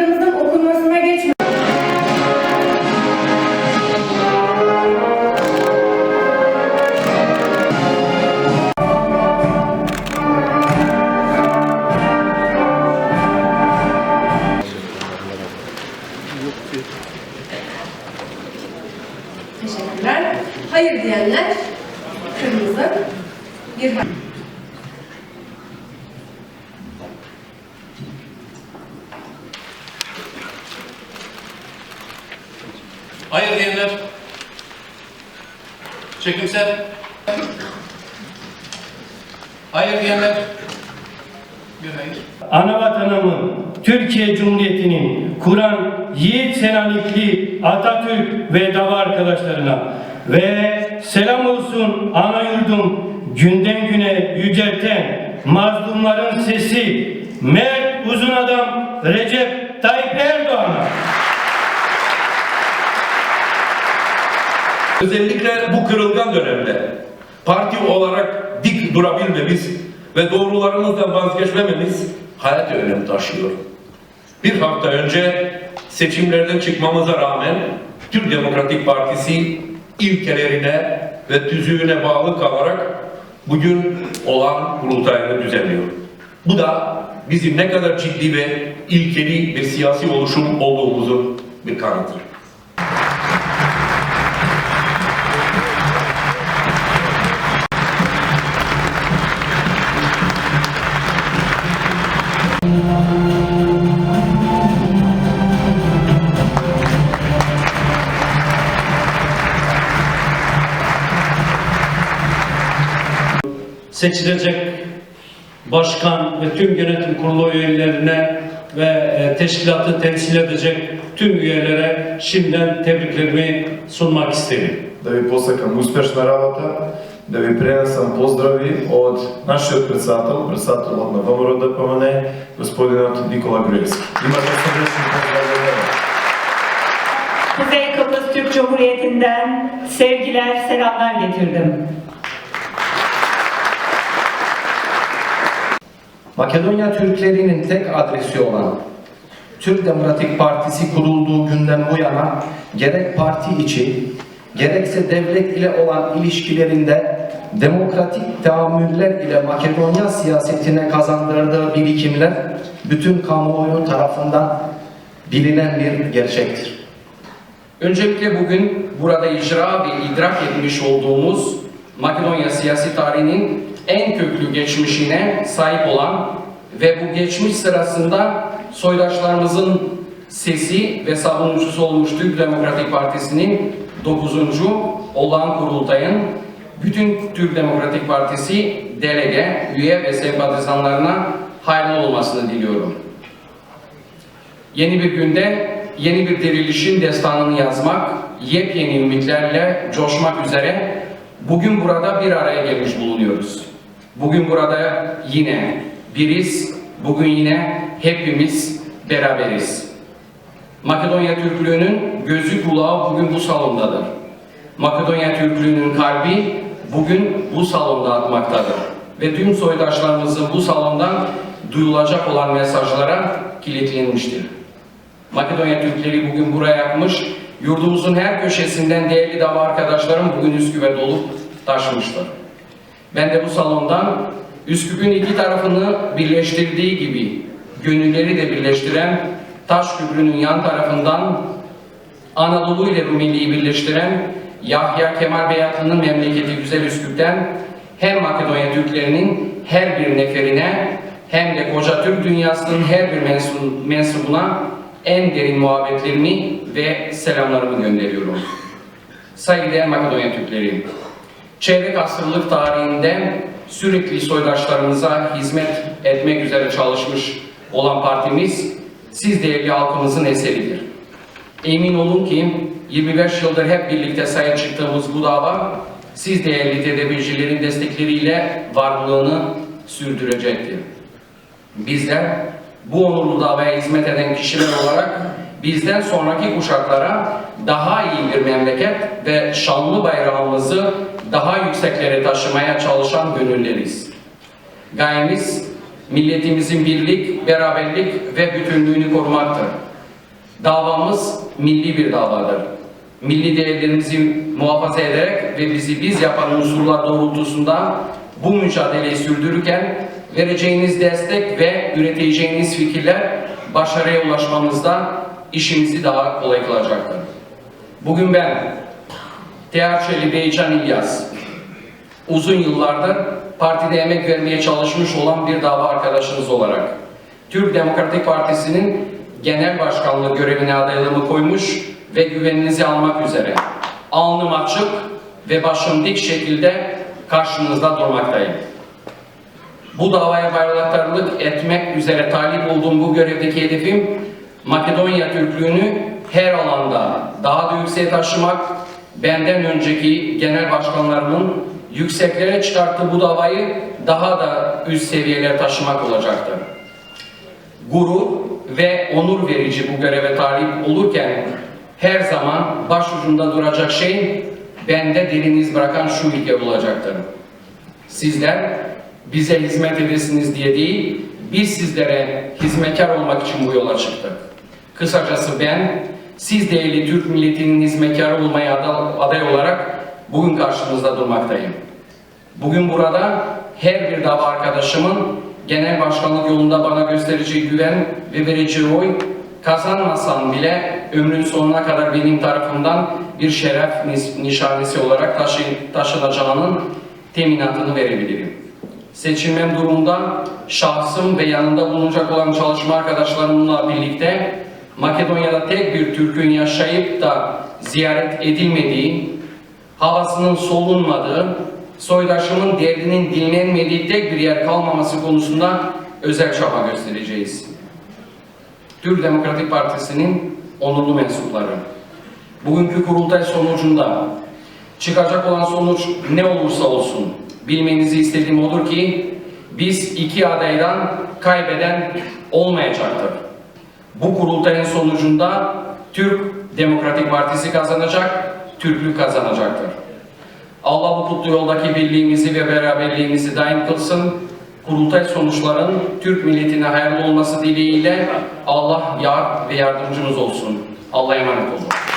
kitaplarımızın okunması Hayır diyenler. Çekimser. Hayır diyenler. Bir hayır. Anavatanımın, Türkiye Cumhuriyeti'nin kuran yiğit senalikli Atatürk ve dava arkadaşlarına ve selam olsun ana yurdum günden güne yücelten mazlumların sesi Mert Uzun Adam Recep Tayyip Erdoğan'a Özellikle bu kırılgan dönemde parti olarak dik durabilmemiz ve doğrularımızdan vazgeçmememiz hayati önem taşıyor. Bir hafta önce seçimlerden çıkmamıza rağmen Türk Demokratik Partisi ilkelerine ve tüzüğüne bağlı kalarak bugün olan kurultayını düzenliyor. Bu da bizim ne kadar ciddi ve ilkeli bir siyasi oluşum olduğumuzu bir kanıtır. seçilecek başkan ve tüm yönetim kurulu üyelerine ve e, teşkilatı temsil edecek tüm üyelere şimdiden tebriklerimi sunmak isterim. да ви посакам успешна работа, да ви пренесам поздрави од нашиот председател, председателот на ВМРО ДПМН, господинот Никола Груевски. Имате срдечни поздрави од него. Kuzey Kıbrıs Türk Cumhuriyeti'nden sevgiler, selamlar getirdim. Makedonya Türklerinin tek adresi olan Türk Demokratik Partisi kurulduğu günden bu yana gerek parti içi gerekse devlet ile olan ilişkilerinde demokratik tahammüller ile Makedonya siyasetine kazandırdığı birikimler bütün kamuoyu tarafından bilinen bir gerçektir. Öncelikle bugün burada icra ve idrak etmiş olduğumuz Makedonya siyasi tarihinin en köklü geçmişine sahip olan ve bu geçmiş sırasında soydaşlarımızın sesi ve savunucusu olmuş Türk Demokratik Partisi'nin 9. olağan kurultayın bütün Türk Demokratik Partisi delege, üye ve sempatizanlarına hayırlı olmasını diliyorum. Yeni bir günde yeni bir dirilişin destanını yazmak, yepyeni ümitlerle coşmak üzere bugün burada bir araya gelmiş bulunuyoruz. Bugün burada yine biriz, bugün yine hepimiz beraberiz. Makedonya Türklüğü'nün gözü kulağı bugün bu salondadır. Makedonya Türklüğü'nün kalbi bugün bu salonda atmaktadır. Ve tüm soydaşlarımızın bu salondan duyulacak olan mesajlara kilitlenmiştir. Makedonya Türkleri bugün buraya yapmış, yurdumuzun her köşesinden değerli dava arkadaşlarım bugün Üsküp'e dolup taşmıştır. Ben de bu salondan Üsküp'ün iki tarafını birleştirdiği gibi gönülleri de birleştiren Taş Köprü'nün yan tarafından Anadolu ile Rumeli'yi birleştiren Yahya Kemal Beyatlı'nın memleketi Güzel Üsküp'ten hem Makedonya Türklerinin her bir neferine hem de koca Türk dünyasının her bir mensu- mensubuna en derin muhabbetlerimi ve selamlarımı gönderiyorum. Saygıdeğer Makedonya Türkleri, çeyrek asırlık tarihinde sürekli soydaşlarımıza hizmet etmek üzere çalışmış olan partimiz, siz değerli halkımızın eseridir. Emin olun ki 25 yıldır hep birlikte sahip çıktığımız bu dava, siz değerli tedbircilerin destekleriyle varlığını sürdürecektir. Bizler bu onurlu davaya hizmet eden kişiler olarak bizden sonraki kuşaklara daha iyi bir memleket ve şanlı bayrağımızı daha yükseklere taşımaya çalışan gönülleriz. Gayemiz milletimizin birlik, beraberlik ve bütünlüğünü korumaktır. Davamız milli bir davadır. Milli değerlerimizi muhafaza ederek ve bizi biz yapan unsurlar doğrultusunda bu mücadeleyi sürdürürken vereceğiniz destek ve üreteceğiniz fikirler başarıya ulaşmamızda işimizi daha kolay kılacaktır. Bugün ben Tearçeli Beycan İlyas, uzun yıllardır partide emek vermeye çalışmış olan bir dava arkadaşınız olarak Türk Demokratik Partisi'nin genel başkanlığı görevine adaylığımı koymuş ve güveninizi almak üzere alnım açık ve başım dik şekilde karşınızda durmaktayım. Bu davaya bayraktarlık etmek üzere talip olduğum bu görevdeki hedefim Makedonya Türklüğünü her alanda daha da yükseğe taşımak, benden önceki genel başkanlarımın yükseklere çıkarttığı bu davayı daha da üst seviyelere taşımak olacaktır. Gurur ve onur verici bu göreve talip olurken her zaman başucunda duracak şey bende derin iz bırakan şu ilke olacaktır. Sizler bize hizmet edesiniz diye değil, biz sizlere hizmetkar olmak için bu yola çıktık. Kısacası ben, siz değerli Türk milletinin hizmetkarı olmaya ada- aday olarak bugün karşınızda durmaktayım. Bugün burada her bir dava arkadaşımın genel başkanlık yolunda bana göstereceği güven ve vereceği oy kazanmasam bile ömrün sonuna kadar benim tarafımdan bir şeref nişanesi olarak taşı, taşınacağının teminatını verebilirim. Seçilmem durumunda şahsım ve yanında bulunacak olan çalışma arkadaşlarımla birlikte Makedonya'da tek bir Türk'ün yaşayıp da ziyaret edilmediği, havasının solunmadığı, soydaşımın derdinin dinlenmediği tek bir yer kalmaması konusunda özel çaba göstereceğiz. Türk Demokratik Partisi'nin onurlu mensupları. Bugünkü kurultay sonucunda çıkacak olan sonuç ne olursa olsun bilmenizi istediğim odur ki biz iki adaydan kaybeden olmayacaktır. Bu kurultayın sonucunda Türk Demokratik Partisi kazanacak, Türklük kazanacaktır. Allah bu kutlu yoldaki birliğimizi ve beraberliğimizi daim kılsın. Kurultay sonuçların Türk milletine hayırlı olması dileğiyle Allah yar ve yardımcımız olsun. Allah'a emanet olun.